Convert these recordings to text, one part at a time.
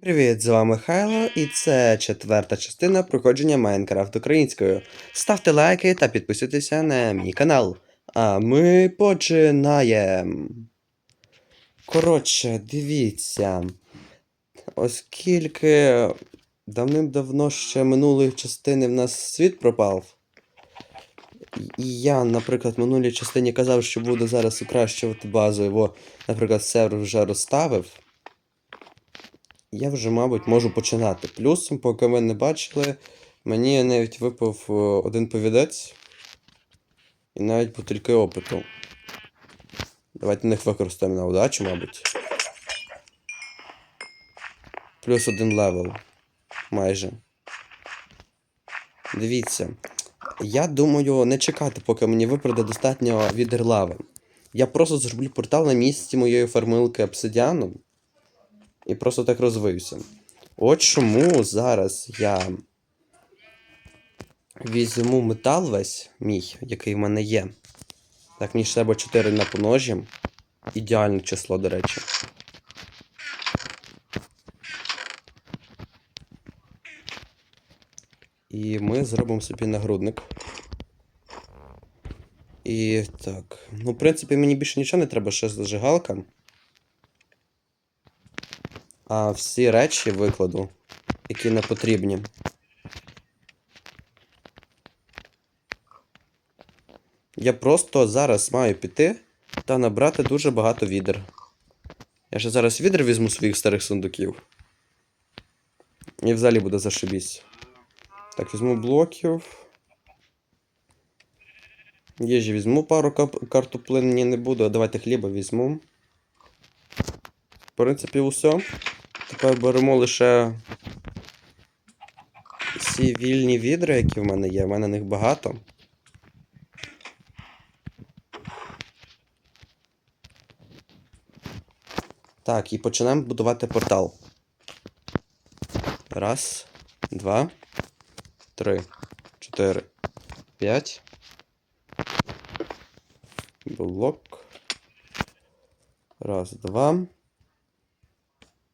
Привіт, з вами Михайло, і це четверта частина проходження Майнкрафт українською. Ставте лайки та підписуйтеся на мій канал. А ми починаємо. Коротше, дивіться. Оскільки давним-давно ще минулої частини в нас світ пропав. І я, наприклад, в минулій частині казав, що буду зараз укращувати базу, його, наприклад, сервер вже розставив. Я вже, мабуть, можу починати. Плюсом, поки ви не бачили, мені навіть випав е, один повідець. І навіть бутильки опиту. Давайте них використаємо на удачу, мабуть. Плюс один левел. Майже. Дивіться. Я думаю, не чекати, поки мені випаде достатньо відер лави. Я просто зроблю портал на місці моєї фармилки обсидіаном. І просто так розвився. От чому зараз я візьму метал весь мій, який в мене є. Так, мені треба 4 на поножі. Ідеальне число, до речі. І ми зробимо собі нагрудник. І так. Ну, в принципі, мені більше нічого не треба, ще зажигалка. А всі речі викладу, які не потрібні. Я просто зараз маю піти та набрати дуже багато відер. Я ще зараз відер візьму своїх старих сундуків. І взагалі буде зашибісь. Так, візьму блоків. Їжі візьму пару картоплин, ні, не буду, давайте хліба візьму. В принципі, усе. Тепер беремо лише ці вільні відра, які в мене є. В мене них багато. Так, і починаємо будувати портал. Раз, два, три, чотири, п'ять. Блок. Раз, два.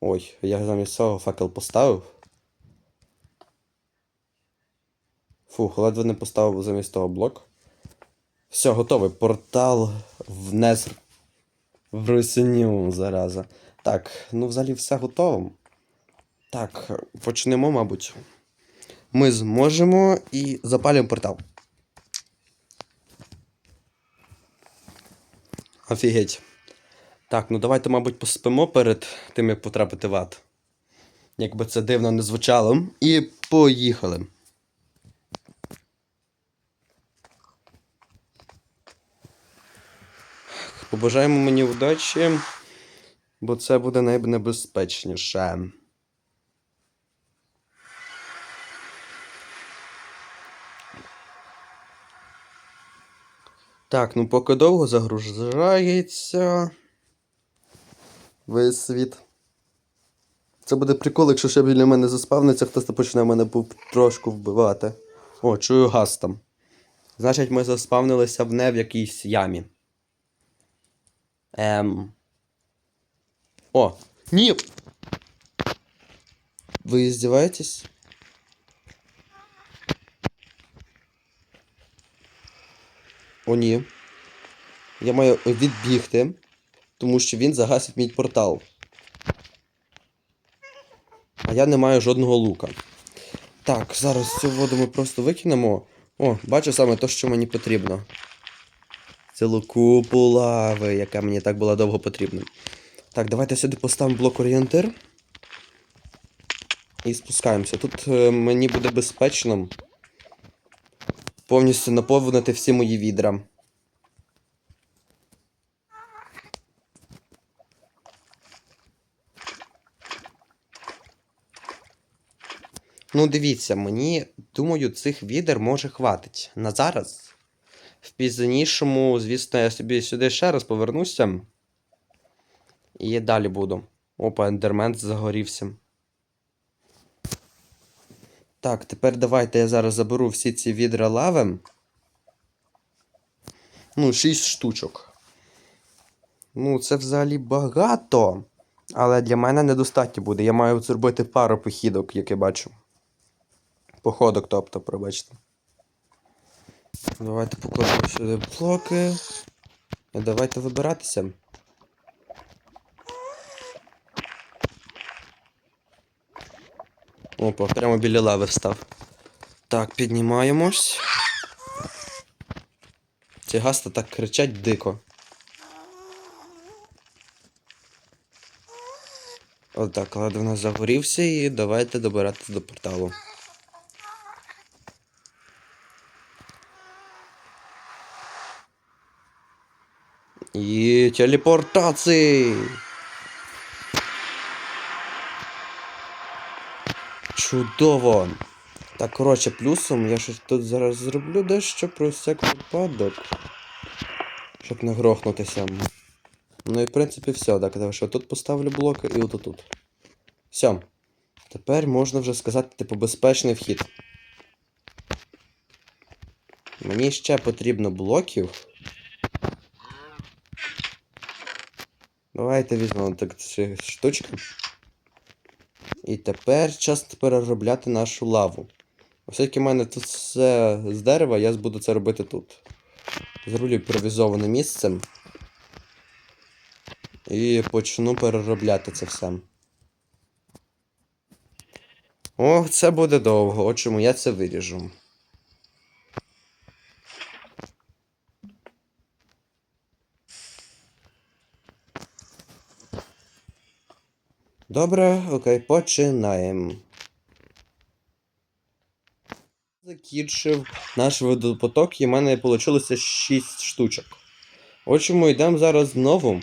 Ой, я замість цього факел поставив. Фух, ледве не поставив замість того блок. Все, готовий. Портал в Незр. В Русиню, зараза. Так, ну взагалі все готово. Так, почнемо, мабуть. Ми зможемо і запалюємо портал. Офігеть. Так, ну давайте, мабуть, поспимо перед тим, як потрапити в ад. Якби це дивно не звучало. І поїхали. Побажаємо мені вдачі, бо це буде найнебезпечніше. Так, ну поки довго загружається весь світ. Це буде прикол, якщо ще біля мене заспавниться, хтось почне мене трошку вбивати. О, чую газ там. Значить, ми заспавнилися в не в якійсь ямі. Ем. О! Ні! Ви здіваєтесь? О, ні. Я маю відбігти, тому що він загасить мій портал. А я не маю жодного лука. Так, зараз цю воду ми просто викинемо. О, бачу саме те, що мені потрібно. Цілу купу лави, яка мені так була довго потрібна. Так, давайте сюди поставимо блок орієнтир. І спускаємося. Тут е, мені буде безпечно повністю наповнити всі мої відра. Ну, дивіться, мені, думаю, цих відер може хватить. На зараз. В пізнішому, звісно, я собі сюди ще раз повернуся. І далі буду. Опа, ендермен загорівся. Так, тепер давайте я зараз заберу всі ці відра лави. Ну, 6 штучок. Ну, це взагалі багато. Але для мене недостатньо буде. Я маю зробити пару похідок, як я бачу. Походок, тобто, пробачте. Давайте покладемо сюди блоки. І давайте вибиратися. Опа, прямо біля лави встав. Так, піднімаємось. Ці гаста так кричать дико. Отак, у нас загорівся і давайте добиратися до порталу. І телепортації! Чудово! Так, коротше, плюсом я щось тут зараз зроблю дещо про всяк випадок. Щоб не грохнутися. Ну і в принципі все. Так, давай що тут поставлю блоки і отут. тут. Все. Тепер можна вже сказати, типу, безпечний вхід. Мені ще потрібно блоків. Давайте візьмемо так ці штучки. І тепер час переробляти нашу лаву. Оскільки в мене тут все з дерева, я буду це робити тут. Зроблю імпровізоване місце. І почну переробляти це все. Ох, це буде довго, от чому я це виріжу. Добре, окей, починаємо. Закінчив наш водопоток, і в мене вийшло 6 штучок. От чому йдемо зараз знову.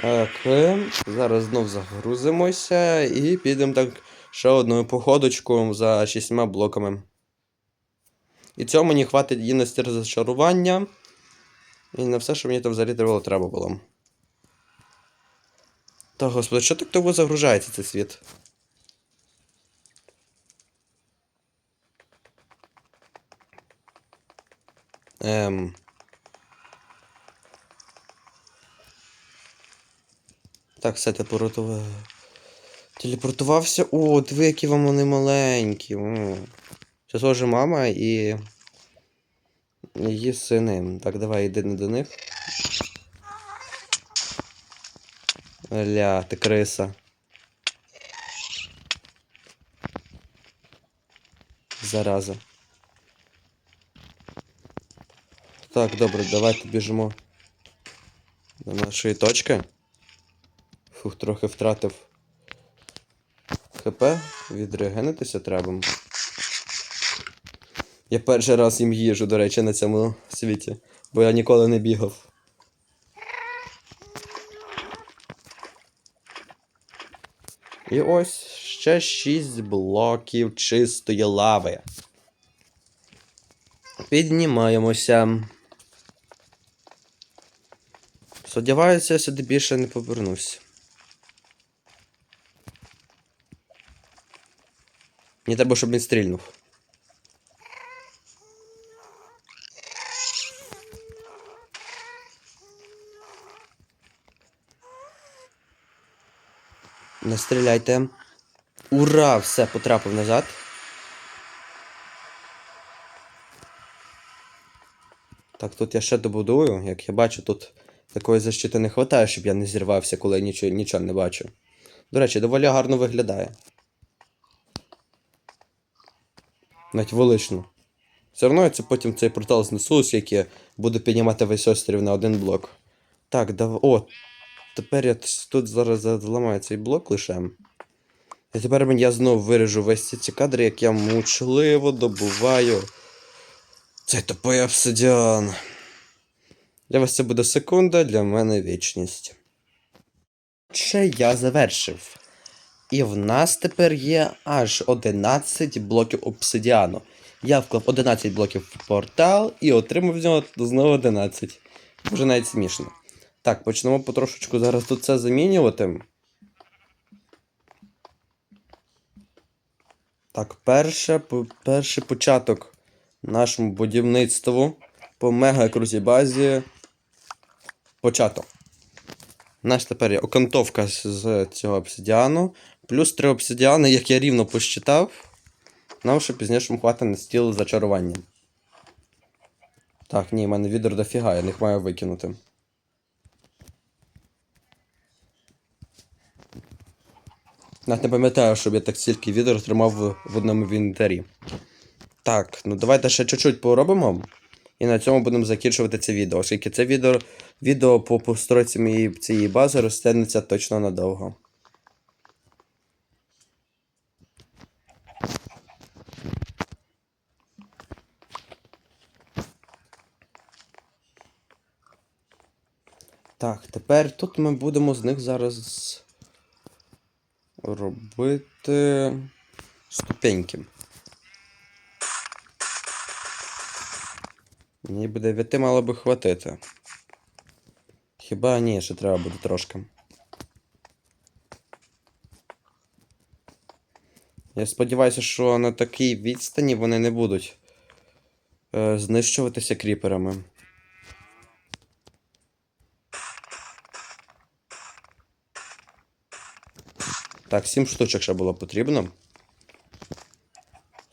Так, е, зараз знов загрузимося і підемо так ще одною походочку за шістьма блоками. І цього мені хватить і на стір. І на все, що мені там взагалі треба, треба було. Та господи, що так довго загружається цей світ? Ем. Так, все телепортував. Телепортувався. О, диви, які вам вони маленькі. О. Це схоже мама і. Її сини. Так, давай йди не до них. Ля, ти криса. Зараза. Так, добре, давайте біжимо до нашої точки. Фух, трохи втратив ХП. Відрегенитися треба. Я перший раз їм їжу, до речі, на цьому світі, бо я ніколи не бігав. І ось ще 6 блоків чистої лави. Піднімаємося. Сподіваюся, я сюди більше не повернусь. Мені треба, щоб він стрільнув. Не стріляйте. Ура! Все, потрапив назад. Так, тут я ще добудую. Як я бачу, тут такої защити не вистачає, щоб я не зірвався, коли я нічого, нічого не бачу. До речі, доволі гарно виглядає. Навіть велично. Все одно це потім цей портал знесу, який буду піднімати весь острів на один блок. Так, дав. О! Тепер я тут зараз зламаю цей блок лише. І тепер я знову виріжу весь ці, кадри, як я мучливо добуваю цей тупий обсидіан. Для вас це буде секунда, для мене вічність. Ще я завершив. І в нас тепер є аж 11 блоків обсидіану. Я вклав 11 блоків в портал і отримав з нього знову 11. Вже навіть смішно. Так, почнемо потрошечку зараз тут це замінювати. Так, перше, перший початок нашому будівництву по мега крутій базі почато. У нас тепер є окантовка з цього обсидіану. Плюс три обсидіани, як я рівно посчитав. Нам ще пізніше хватить на стіл зачарування. Так, ні, в мене відер дофіга, я їх маю викинути. Навіть не пам'ятаю, щоб я так стільки відер тримав в, одному інвентарі. Так, ну давайте ще чуть-чуть поробимо. І на цьому будемо закінчувати це відео, оскільки це відео, відео по постройці моєї цієї бази розтягнеться точно надовго. Так, тепер тут ми будемо з них зараз робити ступеньки. Ніби 9 мало би хватити. Хіба ні, ще треба буде трошки. Я сподіваюся, що на такій відстані вони не будуть е, знищуватися кріперами. Так, 7 штучок ще було потрібно.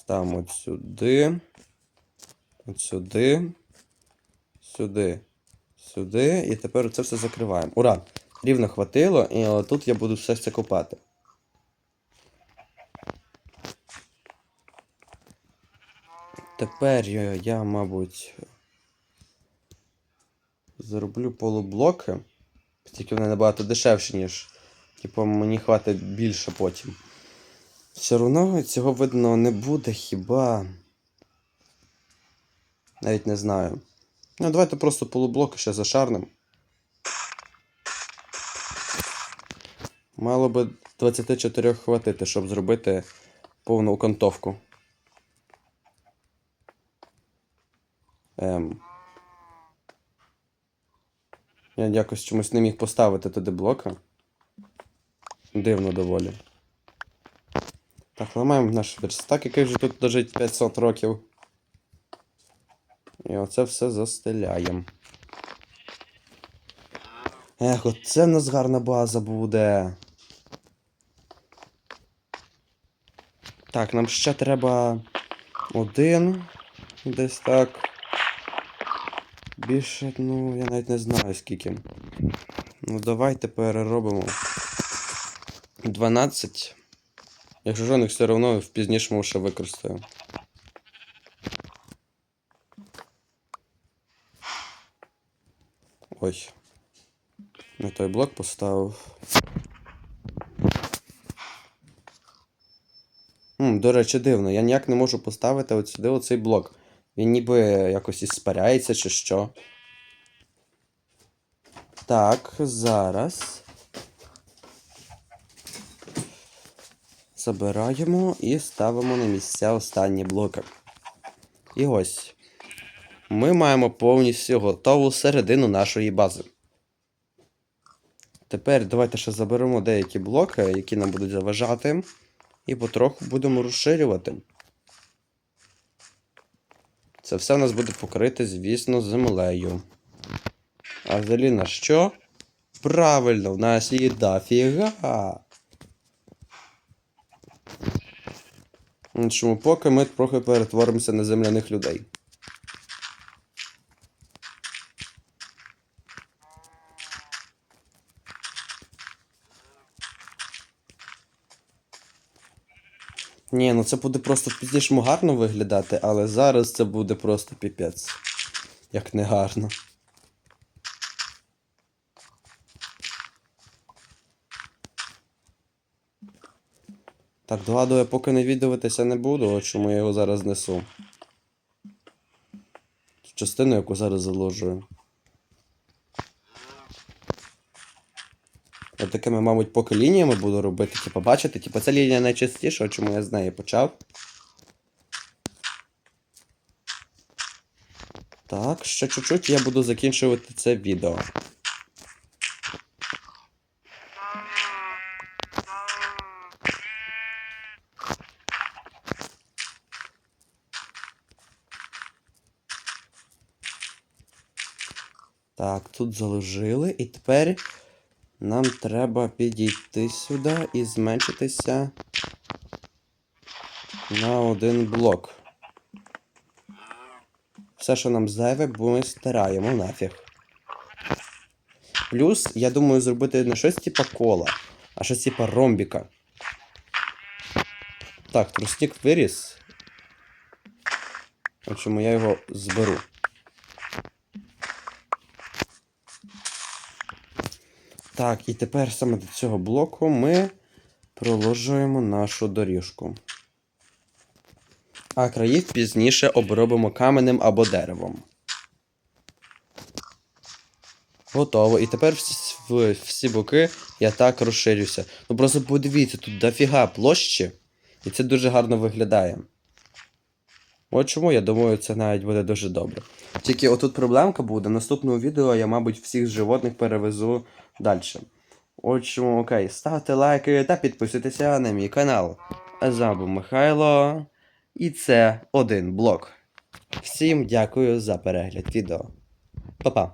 Ставимо от сюди. От сюди. Сюди. Сюди. І тепер це все закриваємо. Ура! Рівно хватило, і тут я буду все це копати. Тепер я, мабуть, зроблю полублоки. Тільки вони набагато дешевші, ніж. Типу, мені хватить більше потім. Все одно цього видно не буде хіба. Навіть не знаю. Ну, давайте просто полублоки ще зашарнем. Мало би 24 хватити, щоб зробити повну окантовку. Ем. Я якось чомусь не міг поставити туди блока. Дивно доволі. Так, ламаємо наш верстак, який вже тут лежить 500 років. І оце все застеляємо. Ех, оце в нас гарна база буде. Так, нам ще треба один. Десь так. Більше, ну, я навіть не знаю скільки. Ну, давайте переробимо. 12. Якщо жодних все одно в пізнішому ще використаю. Ой. Не той блок поставив. М, до речі, дивно, я ніяк не можу поставити от сюди оцей блок. Він ніби якось іспаряється чи що. Так, зараз. Забираємо і ставимо на місця останні блоки. І ось. Ми маємо повністю готову середину нашої бази. Тепер давайте ще заберемо деякі блоки, які нам будуть заважати, і потроху будемо розширювати. Це все у нас буде покрите, звісно, землею. А взагалі на що? Правильно, в нас є дофіга. Чому поки ми трохи перетворимося на земляних людей. Ні, ну це буде просто в пізнішому гарно виглядати, але зараз це буде просто піпець. Як не гарно. Так, догадую, я поки не віддаватися не буду, от чому я його зараз несу. Частину, яку зараз заложую. Я такими, мабуть, поки лініями буду робити, типу, бачите, типу, ця лінія найчастіша, чому я з неї почав. Так, ще чуть-чуть я буду закінчувати це відео. Так, тут заложили, і тепер нам треба підійти сюди і зменшитися на один блок. Все, що нам зайве, бо ми стираємо нафіг. Плюс, я думаю, зробити не щось типа кола, а щось типа ромбіка. Так, тростник виріс. Чому я його зберу. Так, і тепер саме до цього блоку ми проложуємо нашу доріжку. А країв пізніше обробимо каменем або деревом. Готово. І тепер всі, всі боки я так розширюся. Ну просто подивіться, тут дофіга площі, і це дуже гарно виглядає. От чому я думаю, це навіть буде дуже добре. Тільки отут проблемка буде. Наступного відео я, мабуть, всіх животних перевезу далі. От чому, окей, ставте лайки та підписуйтеся на мій канал. А з вами Михайло. І це один блок. Всім дякую за перегляд відео. Па-па.